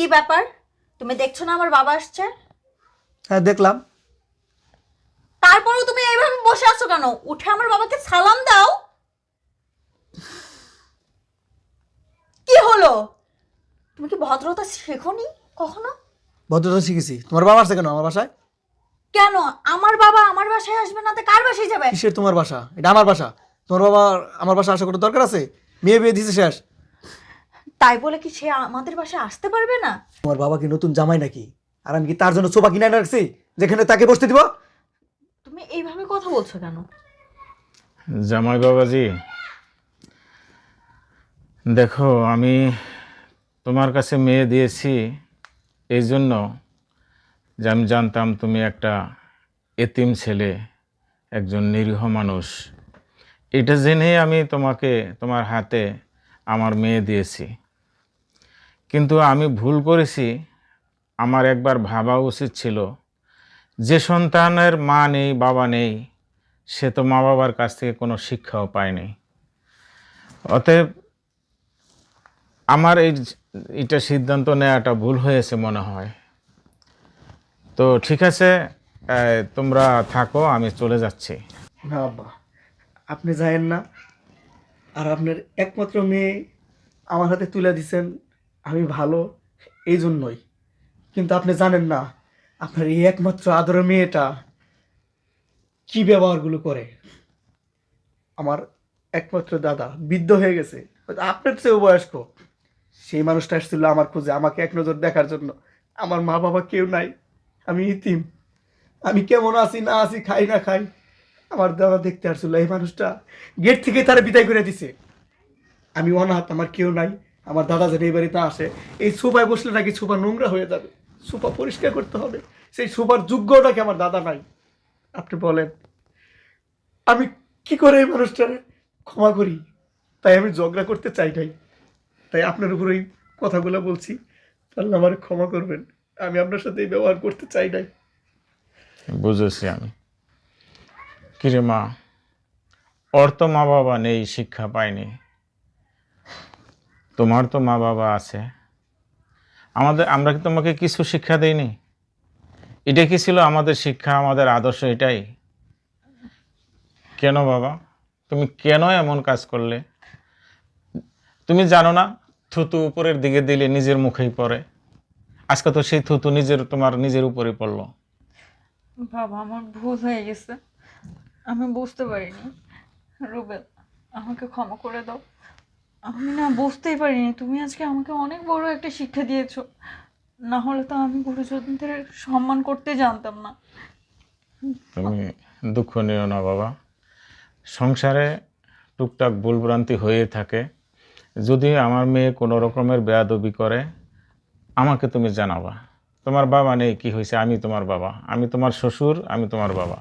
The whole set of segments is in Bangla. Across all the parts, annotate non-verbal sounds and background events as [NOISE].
কি ব্যাপার? তুমি দেখছ না আমার বাবা আসছে? হ্যাঁ দেখলাম। তারপরেও তুমি এইভাবে বসে আছো কেন? উঠে আমার বাবাকে সালাম দাও। কি হলো? তুমি কি ভদ্রতা শেখোনি কখনো? ভদ্রতা শিখেছি। তোমার বাবা আসছে কেন আমার বাসায়? কেন? আমার বাবা আমার বাসায় আসবে না তো কার বাসায় যাবে? কিসের তোমার বাসা? এটা আমার বাসা। তোমার বাবা আমার বাসা আসার কোনো দরকার আছে? মেয়ে বিয়ে দিছে শেষ। তাই বলে কি সে আমাদের বাসায় আসতে পারবে না? তোমার বাবা কি নতুন জামাই নাকি? আর আমি কি তার জন্য সোফা কিনে রাখছি যেখানে তাকে বসতে দিব? তুমি এইভাবে কথা বলছো কেন? জামাই বাবাজি দেখো আমি তোমার কাছে মেয়ে দিয়েছি এই জন্য যে আমি জানতাম তুমি একটা এতিম ছেলে একজন নিরীহ মানুষ। এটা জেনেই আমি তোমাকে তোমার হাতে আমার মেয়ে দিয়েছি। কিন্তু আমি ভুল করেছি, আমার একবার ভাবা উচিত ছিল, যে সন্তানের মা নেই, বাবা নেই, সে তো মা বাবার কাছ থেকে কোনো শিক্ষাও পায়নি। অতএব আমার এই এটা সিদ্ধান্ত নেওয়াটা ভুল হয়েছে মনে হয়। তো ঠিক আছে তোমরা থাকো, আমি চলে যাচ্ছি। না আব্বা, আপনি যায়েন না। আর আপনার একমাত্র মেয়ে আমার হাতে তুলে দিছেন। আমি ভালো এই জন্যই কিন্তু আপনি জানেন না, আপনার এই একমাত্র আদরের মেয়েটা কি ব্যবহারগুলো করে? আমার একমাত্র দাদা বৃদ্ধ হয়ে গেছে আপনার চেয়েও বয়স্ক। সেই মানুষটা আসছিল আমার খোঁজে, আমাকে এক নজর দেখার জন্য। আমার মা বাবা কেউ নাই, আমি ইতিম। আমি কেমন আছি, না আছি, খাই না খাই, আমার দাদা দেখতে আসছিল, এই মানুষটা গেট থেকে তারা বিদায় করে দিছে। আমি অনাথ, আমার কেউ নাই। আমার দাদা যেন এই বাড়িতে আসে। এই সোফায় বসলে নাকি সোফা নোংরা হয়ে যাবে। সোফা পরিষ্কার করতে হবে। সেই সোফার যোগ্যটা কি আমার দাদা নাই? আপনি বলেন। আমি কি করে এই মানুষটারে ক্ষমা করি? তাই আমি ঝগড়া করতে চাই নাই। তাই আপনার উপর এই কথাগুলো বলছি। তাহলে আমার ক্ষমা করবেন। আমি আপনার সাথে এই ব্যবহার করতে চাই নাই। বুঝেছি আমি। কিরে মা তো মা বাবা নেই, শিক্ষা পায়নি তোমার তো মা বাবা আছে। আমাদের, আমরা কি তোমাকে কিছু শিক্ষা দেইনি? এটা কি ছিল আমাদের শিক্ষা, আমাদের আদর্শ এটাই? কেন বাবা? তুমি কেন এমন কাজ করলে? তুমি জানো না, থুতু উপরের দিকে দিলে নিজের মুখেই পড়ে। আজকে তো সেই থুতু নিজের, তোমার নিজের উপরে পড়ল। বাবা, আমার ভুল হয়ে গেছে। আমি বুঝতে পারিনি। রুবেল, আমাকে ক্ষমা করে দাও। আমি না বুঝতেই পারিনি। তুমি আজকে আমাকে অনেক বড় একটা শিক্ষা দিয়েছ। না হলে তো আমি গুরুজনদের সম্মান করতে জানতাম না। তুমি দুঃখ নিও না বাবা। সংসারে টুকটাক ভুলভ্রান্তি হয়ে থাকে। যদি আমার মেয়ে কোনো রকমের বেয়াদবি করে, আমাকে তুমি জানাবা। তোমার বাবা নেই, কি হয়েছে? আমি তোমার বাবা। আমি তোমার শ্বশুর, আমি তোমার বাবা।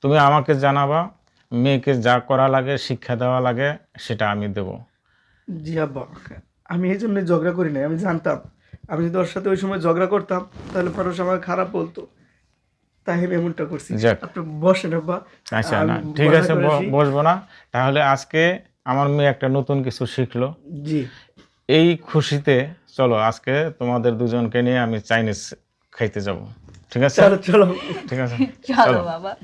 তুমি আমাকে জানাবা, মেয়েকে যা করা লাগে, শিক্ষা দেওয়া লাগে, সেটা আমি দেব। জি আব্বা আমি এই জন্যই ঝগড়া করি নাই আমি জানতাম। আমি যদি ওর সাথে ওই সময় ঝগড়া করতাম তাহলে মানুষ আমাকে খারাপ বলতো। তাই আমি এমনটা করছি। যাক। আপনি বসেন আব্বা। আচ্ছা আমি না ঠিক আছে করে ব- আসি। বসবো না। তাহলে আজকে আমার মেয়ে একটা নতুন কিছু শিখলো। জি। এই খুশিতে চলো আজকে তোমাদের দুজনকে নিয়ে আমি চাইনিজ খাইতে যাব। ঠিক আছে? চলো চলো। ঠিক আছে [LAUGHS] চলো। বাবা।